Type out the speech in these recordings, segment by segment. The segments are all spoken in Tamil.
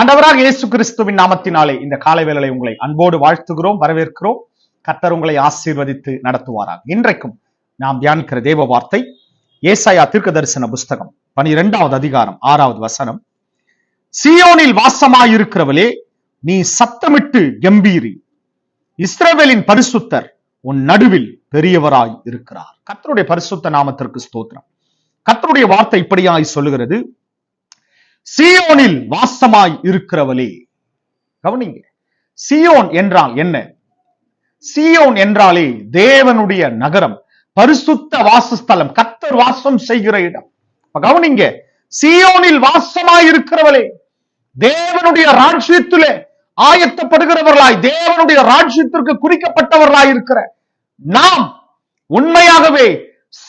ஆண்டவராக இயேசு கிறிஸ்துவின் நாமத்தினாலே இந்த காலை வேலை உங்களை அன்போடு வாழ்த்துகிறோம் வரவேற்கிறோம். கத்தர் உங்களை ஆசீர்வதித்து நடத்துவாராக. இன்றைக்கும் நாம் தியானிக்கிற தேவ வார்த்தை ஏசாயா தீர்க்க தரிசன புஸ்தகம் பனிரெண்டாவது அதிகாரம் ஆறாவது வசனம். சியோனில் வாசமாயிருக்கிறவளே நீ சத்தமிட்டு கம்பீரி. இஸ்ரவேலின் பரிசுத்தர் உன் நடுவில் பெரியவராய் இருக்கிறார். கத்தருடைய பரிசுத்த நாமத்திற்கு ஸ்தோத்திரம். கத்தருடைய வார்த்தை இப்படியாய் சொல்லுகிறது. சியோனில் வாசமாய் இருக்கிறவளே. கவனிங்க. சியோன் என்றால் என்ன? சியோன் என்றாலே தேவனுடைய நகரம் பரிசுத்த வாசஸ்தலம் கத்தர் வாசம் செய்கிற இடம். கவனிங்க. சியோனில் வாசமாய் இருக்கிறவளே. தேவனுடைய ராஜ்யத்திலே ஆயத்தப்படுகிறவர்களாய் தேவனுடைய ராஜ்யத்திற்கு குறிக்கப்பட்டவர்களாய் இருக்கிற நாம் உண்மையாகவே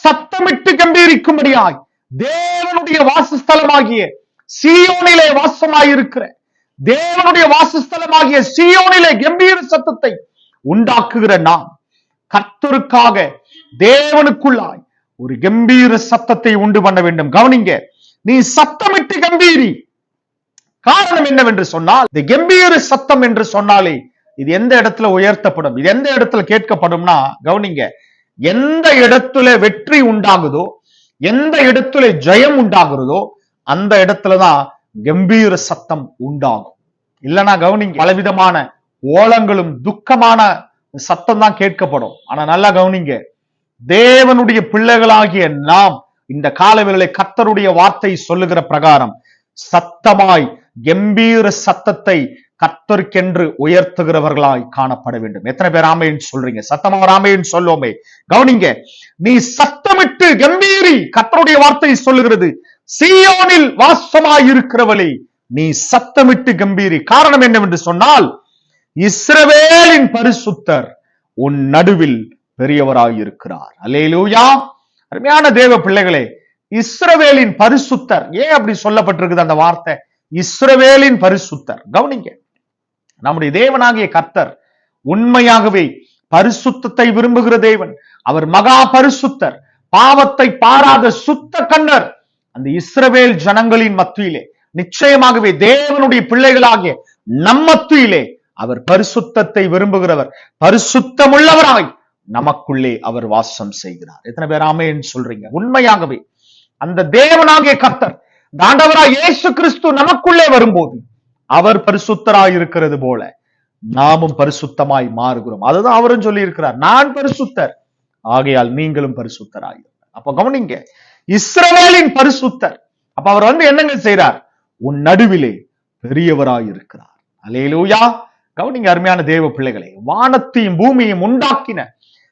சத்தமிட்டு கம்பீரிக்கும்படியாய் தேவனுடைய வாசஸ்தலமாகிய சியோனிலே வாசமாயிருக்கிற தேவனுடைய வாசஸ்தலமாகிய சியோனிலே கம்பீர சத்தத்தை உண்டாக்குகிற நாம் கர்த்தருக்காக தேவனுக்குள்ளாய் ஒரு கம்பீர சத்தத்தை உண்டு பண்ண வேண்டும். கவனிங்க நீ சத்தமிட்டு கம்பீரி. காரணம் என்னவென்று சொன்னால் இந்த கம்பீர சத்தம் என்று சொன்னாலே இது எந்த இடத்துல உயர்த்தப்படும் இது எந்த இடத்துல கேட்கப்படும்னா கவனிங்க எந்த இடத்துல வெற்றி உண்டாகுதோ எந்த இடத்துல ஜெயம் உண்டாகிறதோ அந்த இடத்துலதான் கம்பீர சத்தம் உண்டாகும். இல்லைன்னா கவனிங்க பலவிதமான ஓலங்களும் துக்கமான சத்தம் தான் கேட்கப்படும். ஆனா நல்லா கவனிங்க தேவனுடைய பிள்ளைகளாகிய நாம் இந்த காலவேளை கத்தருடைய வார்த்தை சொல்லுகிற பிரகாரம் சத்தமாய் கம்பீர சத்தத்தை கத்தருக்கென்று உயர்த்துகிறவர்களாய் காணப்பட வேண்டும். எத்தனை பேர் ஆமைன்னு சொல்றீங்க? சத்தமா ராமைன்னு சொல்லுவோமே. கவனிங்க நீ சத்தமிட்டு கம்பீரி கத்தருடைய வார்த்தை சொல்லுகிறது. சீயோனில் வாசமாயிருக்கிறவளே நீ சத்தமிட்டு கம்பீரி. காரணம் என்னவென்று சொன்னால் இஸ்ரவேலின் பரிசுத்தர் உன் நடுவில் பெரியவராயிருக்கிறார். அலேலூயா அருமையான தேவ பிள்ளைகளே இஸ்ரவேலின் பரிசுத்தர் ஏன் அப்படி சொல்லப்பட்டிருக்குது அந்த வார்த்தை? இஸ்ரவேலின் பரிசுத்தர். கவனிங்க நம்முடைய தேவனாகிய கர்த்தர் உண்மையாகவே பரிசுத்தத்தை விரும்புகிற தேவன். அவர் மகா பரிசுத்தர் பாவத்தை பாராத சுத்த கண்ணர் அந்த இஸ்ரவேல் ஜனங்களின் மத்தியிலே நிச்சயமாகவே தேவனுடைய பிள்ளைகளாகிய நம் மத்தியிலே அவர் பரிசுத்தத்தை விரும்புகிறவர் பரிசுத்தமுள்ளவராய் நமக்குள்ளே அவர் வாசம் செய்கிறார். எத்தனை பேர் ஆமேன்னு சொல்றீங்க? உண்மையாகவே அந்த தேவனாகிய கர்த்தர் இந்த இயேசு கிறிஸ்து நமக்குள்ளே வரும்போது அவர் பரிசுத்தராய் இருக்கிறது போல நாமும் பரிசுத்தமாய் மாறுகிறோம். அதுதான் அவரும் சொல்லி இருக்கிறார் நான் பரிசுத்தர். ஆகையால் நீங்களும் பரிசுத்தராய் அப்ப கவனிங்க இஸ்ரவேலின் பரிசுத்தர். அப்ப அவர் வந்து என்னங்க செய்யறார் உன் நடுவிலே பெரியவராய் இருக்கிறார். அலேலூயா கவனிங்க அருமையான தேவ பிள்ளைகளை வானத்தையும் பூமியையும் உண்டாக்கின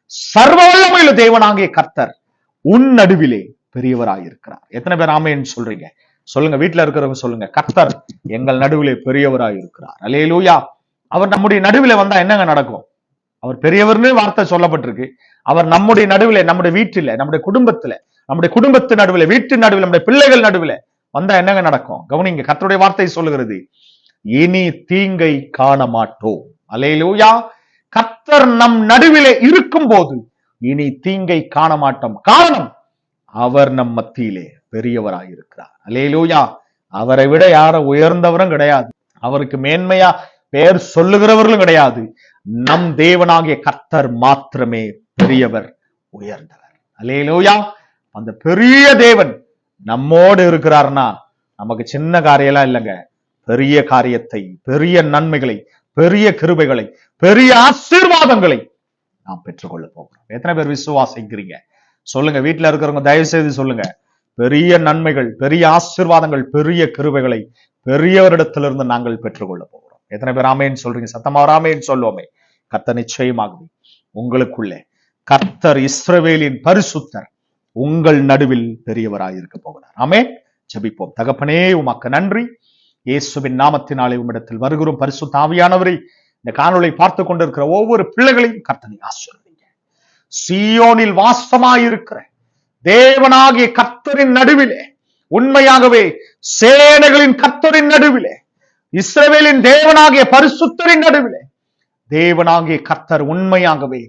சர்வ வல்லமையுள்ள தேவனாகிய கர்த்தர் உன் நடுவிலே பெரியவராய் இருக்கிறார். எத்தனை பேர் ஆமைன்னு சொல்றீங்க? சொல்லுங்க வீட்டுல இருக்கிறவங்க சொல்லுங்க. கர்த்தர் எங்கள் நடுவிலே பெரியவராய் இருக்கிறார். அலேலூயா அவர் நம்முடைய நடுவில் வந்தா என்னங்க நடக்கும்? அவர் பெரியவர்னு வார்த்தை சொல்லப்பட்டிருக்கு. அவர் நம்முடைய நடுவில் நம்முடைய வீட்டில நம்முடைய குடும்பத்துல நம்முடைய குடும்பத்து நடுவில் வீட்டு நடுவில் நம்முடைய பிள்ளைகள் நடுவில். வந்தா என்னங்க நடக்கும்? கவனிங்க கத்தருடைய வார்த்தை சொல்லுகிறது இனி தீங்கை காண மாட்டோம் அலையிலூயா கத்தர் நம் நடுவிலே இருக்கும் போது இனி தீங்கை காண மாட்டோம் காரணம் அவர் நம் மத்தியிலே பெரியவராயிருக்கிறார். அலையிலூயா அவரை விட யார உயர்ந்தவரும் கிடையாது. அவருக்கு மேன்மையா பெயர் சொல்லுகிறவர்களும் கிடையாது. நம் தேவனாகிய கர்த்தர் மாத்திரமே பெரியவர் உயர்ந்தவர். அலேலூயா அந்த பெரிய தேவன் நம்மோடு இருக்கிறார்னா நமக்கு சின்ன காரியம்லாம் இல்லைங்க. பெரிய காரியத்தை பெரிய நன்மைகளை பெரிய கிருபைகளை பெரிய ஆசீர்வாதங்களை நாம் பெற்றுக்கொள்ள போகிறோம். எத்தனை பேர் விசுவாசிக்கிறீங்க? சொல்லுங்க வீட்டுல இருக்கிறவங்க தயவு செய்து சொல்லுங்க. பெரிய நன்மைகள் பெரிய ஆசீர்வாதங்கள் பெரிய கிருபைகளை பெரியவரிடத்திலிருந்து நாங்கள் பெற்றுக்கொள்ள போகிறோம். எத்தனை பேர் ஆமேன்னு சொல்றீங்க? சத்தமா ராமேன்னு சொல்லுவோமே. கத்த நிச்சயமாகவே உங்களுக்குள்ளே கர்த்தர் இஸ்ரவேலின் பரிசுத்தர் உங்கள் நடுவில் பெரியவராய் இருக்க போகிறார். ஆமே ஜபிப்போம். தகப்பனே உமக்கு நன்றி. இயேசுவின் நாமத்தினாலே உம்மிடத்தில் வருகிறோம். பரிசு தாவியானவரை இந்த காணொலை பார்த்து கொண்டிருக்கிற ஒவ்வொரு பிள்ளைகளையும் கர்த்தனை ஆசிர்வதிங்க. சியோனில் வாசமாயிருக்கிற தேவனாகிய கர்த்தரின் நடுவிலே உண்மையாகவே சேனைகளின் கர்த்தரின் நடுவிலே இஸ்ரவேலின் தேவனாகிய பரிசுத்தரின் நடுவிலே தேவனாகிய கர்த்தர் உண்மையாகவே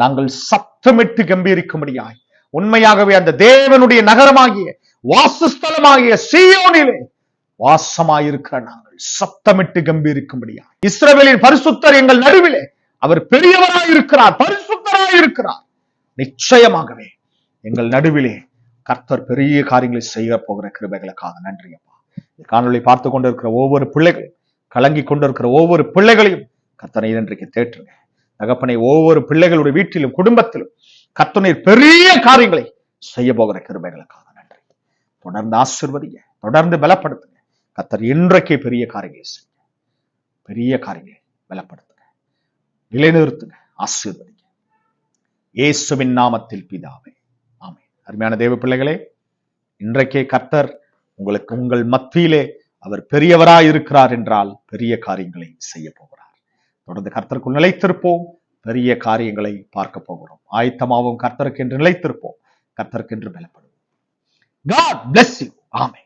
நாங்கள் சத்தமிட்டு கம்பீரிக்கும்படியாய். உண்மையாகவே அந்த தேவனுடைய நகரமாகிய வாசஸ்தலமாகிய சீயோனிலே வாசமாயிருக்கிற நாங்கள் சத்தமிட்டு கம்பீரிக்கும்படியா இஸ்ரவேலின் பரிசுத்தர் எங்கள் நடுவிலே அவர் பெரியவராயிருக்கிறார் பரிசுத்தராயிருக்கிறார். நிச்சயமாகவே எங்கள் நடுவிலே கர்த்தர் பெரிய காரியங்களை செய்ய போகிற கிருபைகளுக்காக நன்றி அப்பா. காணொலி காணொளி பார்த்து கொண்டிருக்கிற ஒவ்வொரு பிள்ளைகளும் கலங்கி கொண்டிருக்கிற ஒவ்வொரு பிள்ளைகளையும் கர்த்தனை இன்றைக்கு தேற்றுங்க. தகப்பனை ஒவ்வொரு பிள்ளைகளுடைய வீட்டிலும் குடும்பத்திலும் கர்த்தனை பெரிய காரியங்களை செய்ய போகிற கிருபைகளுக்காக நன்றி. தொடர்ந்து ஆசிர்வதிங்க தொடர்ந்து பலப்படுத்துங்க. கத்தர் இன்றைக்கே பெரிய காரியங்களை செய்யுங்க. பெரிய காரியங்களை பலப்படுத்துங்க. நிலைநிறுத்துங்க ஆசீர்வதிங்க. இயேசுவின் நாமத்தில் பிதாவே ஆமே அருமையான தேவ பிள்ளைகளே இன்றைக்கே கர்த்தர் உங்களுக்கு உங்கள் மத்தியிலே அவர் பெரியவராய் இருக்கிறார் என்றால் பெரிய காரியங்களை செய்ய போகிறார். தொடர்ந்து கர்த்தருக்குள் நிலைத்திருப்போம். பெரிய காரியங்களை பார்க்க போகிறோம். ஆயத்தமாகவும் கர்த்தருக்கு என்று நிலைத்திருப்போம். கர்த்தருக்கு என்று பலப்படுவோம். காட் பிளஸ் யூ ஆமே